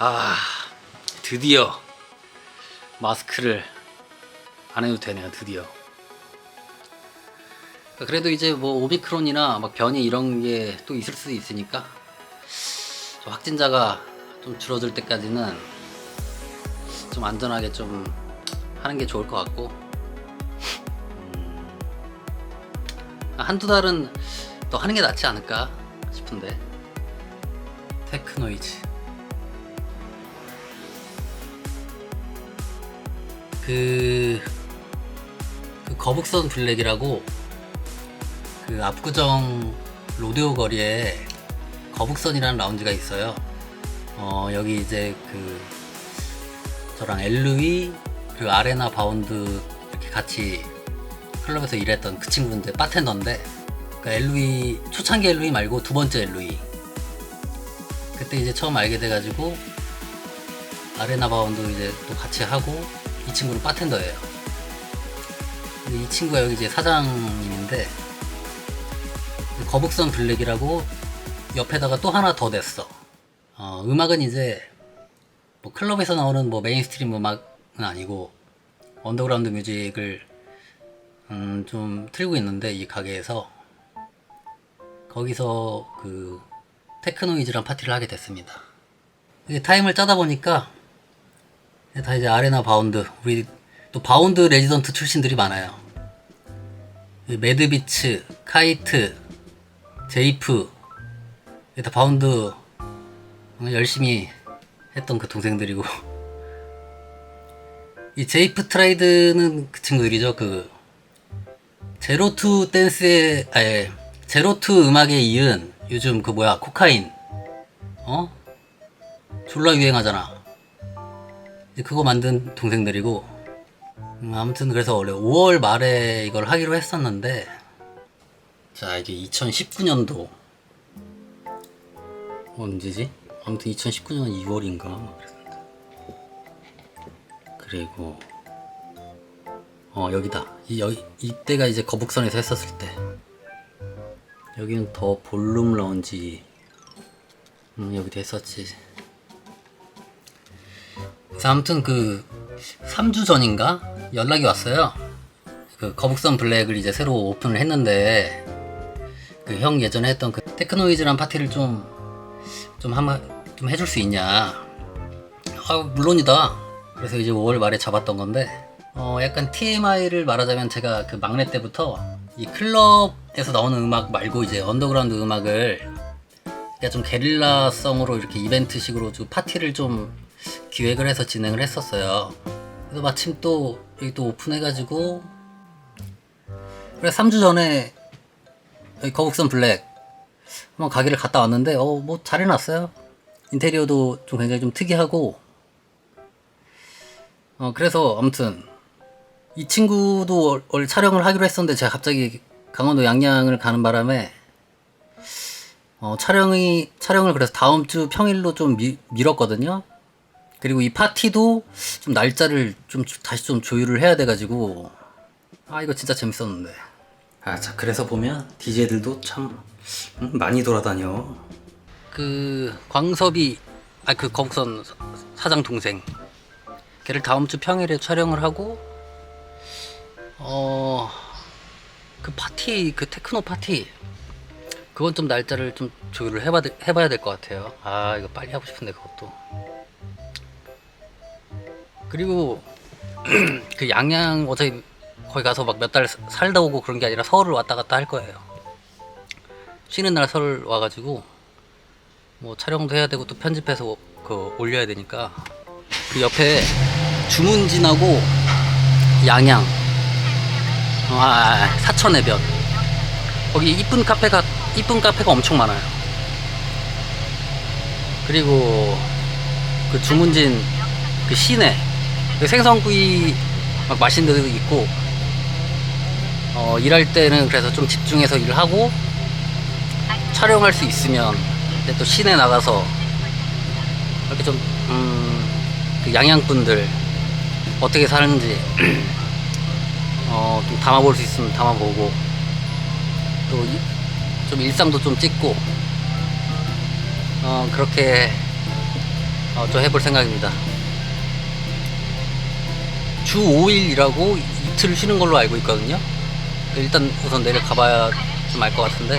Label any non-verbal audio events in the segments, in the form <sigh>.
아 드디어 마스크를 안 해도 되네요 드디어. 그래도 이제 뭐 오미크론이나 막 변이 이런 게 또 있을 수도 있으니까 좀 확진자가 좀 줄어들 때까지는 좀 안전하게 좀 하는 게 좋을 것 같고. 음, 한두 달은 또 하는 게 낫지 않을까 싶은데. 테크노이즈 그, 그 거북선 블랙이라고 그 압구정 로데오 거리에 거북선이라는 라운지가 있어요. 어, 여기 이제 그 저랑 엘루이 그리고 아레나 바운드 이렇게 같이 클럽에서 일했던 그 친구인데 바텐더인데 그 엘루이 초창기 엘루이 말고 두 번째 엘루이 그때 이제 처음 알게 돼가지고 아레나 바운드 이제 또 같이 하고 이 친구는 바텐더예요. 이 친구가 여기 이제 사장님인데 그 거북선 블랙이라고 옆에다가 또 하나 더 냈어. 어, 음악은 이제 뭐 클럽에서 나오는 뭐 메인스트림 음악은 아니고 언더그라운드 뮤직을 음, 좀 틀고 있는데 이 가게에서 거기서 그 테크노이즈란 파티를 하게 됐습니다. 이게 타임을 짜다 보니까 다 이제 아레나 바운드 우리 또 바운드 레지던트 출신들이 많아요. 이 매드비츠, 카이트, 제이프 다 바운드 열심히 했던 그 동생들이고 이 제이프 트라이드는 그 친구들이죠. 그 제로투 댄스의 아예 제로투 음악에 이은 요즘 그 뭐야 코카인 어 졸라 유행하잖아. 이제 그거 만든 동생들이고 음, 아무튼 그래서 원래 5월 말에 이걸 하기로 했었는데 자 이게 2019년도. 언제지? 아무튼 2019년 2월인가? 그랬습니다. 그리고 어 여기다. 이 여기 이때가 이제 거북선에서 했었을 때. 여기는 더 볼룸 라운지 음 여기도 했었지 그래서 아무튼 그 3주 전인가 연락이 왔어요 그 거북선 블랙을 이제 새로 오픈을 했는데 그 형 예전에 했던 그 테크노이즈란 파티를 좀 좀 한번 좀 해줄 수 있냐? 아 물론이다. 그래서 이제 5월 말에 잡았던 건데 어 약간 TMI를 말하자면 제가 그 막내 때부터 이 클럽에서 나오는 음악 말고 이제 언더그라운드 음악을 그러니까 좀 게릴라성으로 이렇게 이벤트식으로 좀 파티를 좀 기획을 해서 진행을 했었어요. 그래서 마침 또 여기 또 오픈해가지고 그래 3주 전에 거북선 블랙 한번 가게를 갔다 왔는데 어 뭐 잘 해놨어요. 인테리어도 좀 굉장히 좀 특이하고 어 그래서 아무튼 이 친구도 원래 촬영을 하기로 했었는데 제가 갑자기 강원도 양양을 가는 바람에 어 촬영이 촬영을 그래서 다음 주 평일로 좀 미, 미뤘거든요. 그리고 이 파티도 좀 날짜를 좀 주- 다시 좀 조율을 해야 돼가지고. 아 이거 진짜 재밌었는데. 아자 그래서 보면 DJ들도 참 음, 많이 돌아다녀. 그 광섭이 아 그 거북선 사- 사장 동생. 걔를 다음 주 평일에 촬영을 하고 어 그 파티 그 테크노 파티. 그건 좀 날짜를 좀 조율을 해봐, 해봐야 될 것 같아요. 아 이거 빨리 하고 싶은데 그것도 그리고 <clears throat> 그 양양 어차피 거기 가서 막 몇 달 살다 오고 그런 게 아니라 서울을 왔다 갔다 할 거예요. 쉬는 날 서울 와가지고 뭐 촬영도 해야 되고 또 편집해서 그 올려야 되니까 그 옆에 주문진하고 양양 어, 아, 아, 아, 사천해변 거기 이쁜 카페가 이쁜 카페가 엄청 많아요. 그리고 그 주문진 그 시내 그 생선구이 막 맛있는 데도 있고 어, 일할 때는 그래서 좀 집중해서 일을 하고 촬영할 수 있으면 또 시내 나가서 이렇게 좀, 음, 그 양양분들 어떻게 사는지 <clears throat> 어, 좀 담아볼 수 있으면 담아보고 또 좀 일상도 좀 찍고 어, 그렇게 어, 좀 해볼 생각입니다. 주 5일 일하고 이틀 쉬는 걸로 알고 있거든요. 일단 우선 내일 가봐야 좀 알 것 같은데.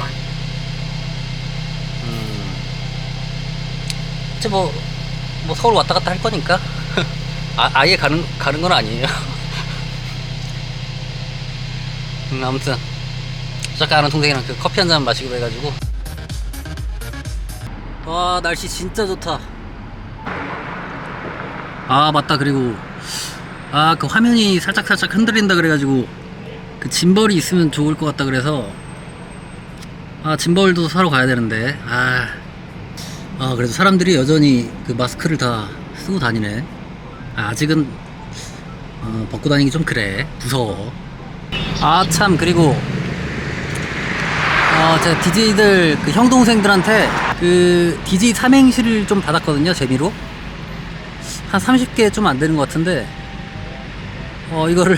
음, 이제 뭐, 뭐 서울 왔다 갔다 할 거니까. <laughs> 아, 아예 가는, 가는 건 아니에요. <laughs> 음, 아무튼. 잠깐 아는 동생이랑 그 커피 한 잔 마시기로 해가지고. 와, 날씨 진짜 좋다. 아, 맞다. 그리고, 아, 그 화면이 살짝살짝 흔들린다 그래가지고, 그 짐벌이 있으면 좋을 것 같다 그래서, 아, 짐벌도 사러 가야 되는데, 아, 아, 그래도 사람들이 여전히 그 마스크를 다 쓰고 다니네. 아, 아직은, 어, 벗고 다니기 좀 그래. 무서워. 아, 참, 그리고, 어, 제가 DJ들, 그 형, 동생들한테 그 DJ 삼행시를 좀 받았거든요, 재미로. 한 30개 좀 안 되는 것 같은데, 어, 이거를,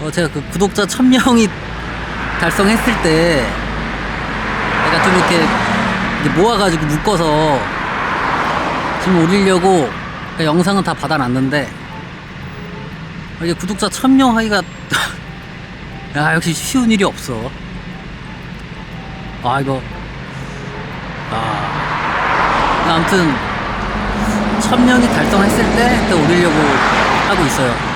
어, 제가 그 구독자 1000명이 달성했을 때, 내가 좀 이렇게, 이렇게 모아가지고 묶어서 지금 올리려고 그 영상은 다 받아놨는데, 이게 구독자 1000명 하기가, <laughs> 야, 역시 쉬운 일이 없어. 아, 이거, 아, 아무튼, 1000명이 달성했을 때, 또 올리려고 하고 있어요.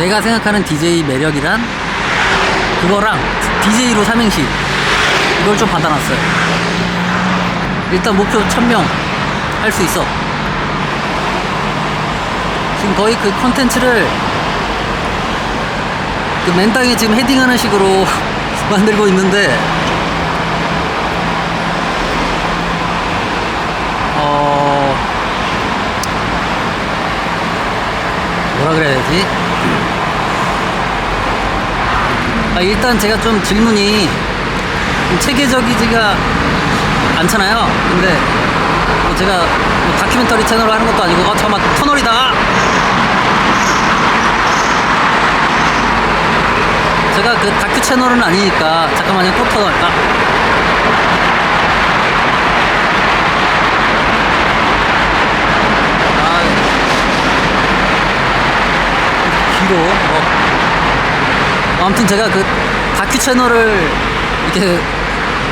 내가 생각하는 DJ 매력이란 그거랑 DJ로 삼행시 이걸 좀 받아놨어요. 일단 목표 1000명 할 수 있어. 지금 거의 그 컨텐츠를 그 맨땅에 지금 헤딩하는 식으로 <laughs> 만들고 있는데 어 뭐라 그래야 되지? 아, 일단 제가 좀 질문이 좀 체계적이지가 않잖아요. 근데 뭐 제가 뭐 다큐멘터리 채널을 하는 것도 아니고 아 잠깐만 터널이다. 제가 그 다큐 채널은 아니니까 잠깐만요 또 터널. 아. 아, 길어. 어. 아무튼 제가 그 다큐 채널을 이렇게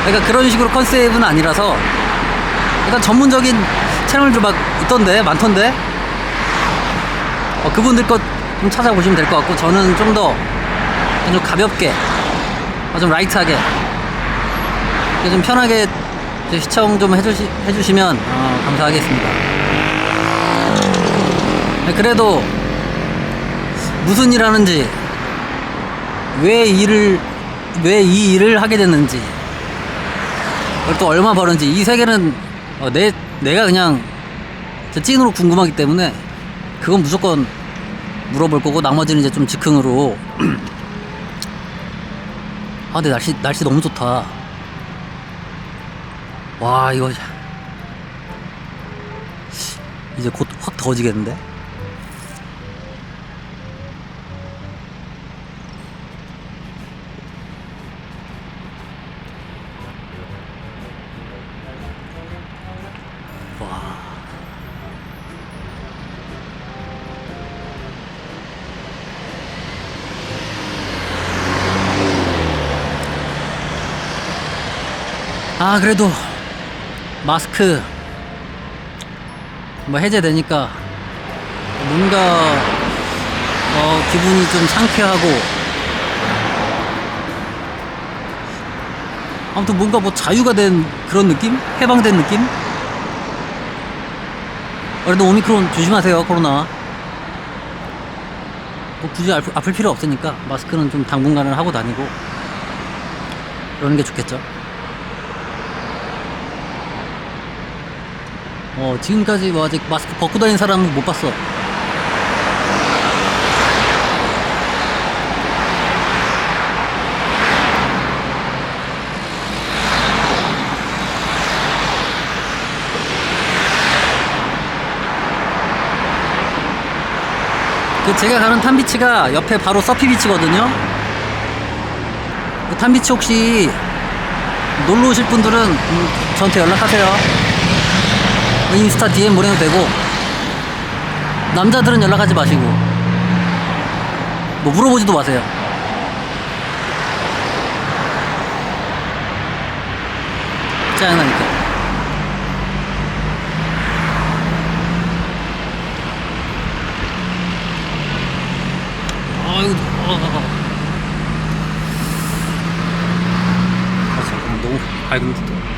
그러니까 그런 식으로 컨셉은 아니라서 약간 전문적인 채널들 막 있던데 많던데 어, 그분들 것 좀 찾아보시면 될 것 같고 저는 좀 더 좀 가볍게 어, 좀 라이트하게 좀 편하게 시청 좀 해주시, 해주시면 어, 감사하겠습니다 네, 그래도 무슨 일 하는지 왜 일을 왜 이 일을 하게 됐는지. 그리고 또 얼마 버는지. 이 세계는 어, 내 내가 그냥 제 찐으로 궁금하기 때문에 그건 무조건 물어볼 거고 나머지는 이제 좀 즉흥으로. <clears throat> 아 근데 날씨 날씨 너무 좋다. 와 이거. 이제 곧 확 더워지겠는데 아, 그래도 마스크 뭐 해제되니까 뭔가 어, 기분이 좀 상쾌하고 아무튼 뭔가 뭐 자유가 된 그런 느낌? 해방된 느낌? 그래도 오미크론 조심하세요 코로나 뭐 굳이 아플, 아플 필요 없으니까 마스크는 좀 당분간은 하고 다니고 그러는 게 좋겠죠 어 지금까지 뭐 아직 마스크 벗고 다니는 사람은 못 봤어 그 제가 가는 탐비치가 옆에 바로 서피비치거든요. 그 탐비치 혹시 놀러 오실 분들은 음, 저한테 연락하세요. 인스타 DM 보내도 되고 남자들은 연락하지 마시고 뭐 물어보지도 마세요. 짜증나니까. 아이고, 아, 아, 너무 밝은데.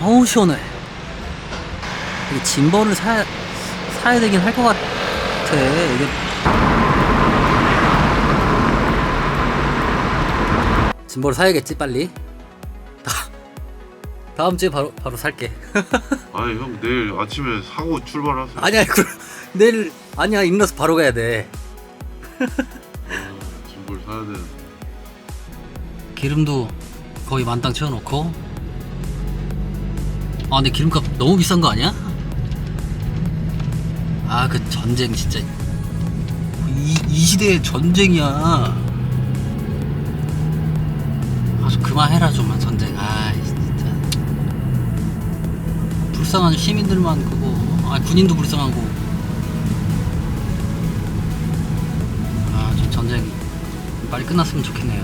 어우 시원해. 이게 짐벌을 사야 사야 되긴 할 것 같아. 이게 짐벌을 사야겠지 빨리. 다- 다음 주에 바로 바로 살게. <laughs> 아니 형 내일 아침에 사고 출발하세요. 아니야 그 내일 아니야 일어나서 바로 가야 돼. 아, 짐볼 사야 되는. 기름도 거의 만땅 채워놓고. 아 근데 기름값 너무 비싼 거 아니야? 아 그 전쟁 진짜 이, 이 시대의 전쟁이야. 아좀 그만해라 좀만 전쟁. 아 진짜 불쌍한 시민들만 그거. 아 군인도 불쌍하고. 아좀 전쟁 빨리 끝났으면 좋겠네요.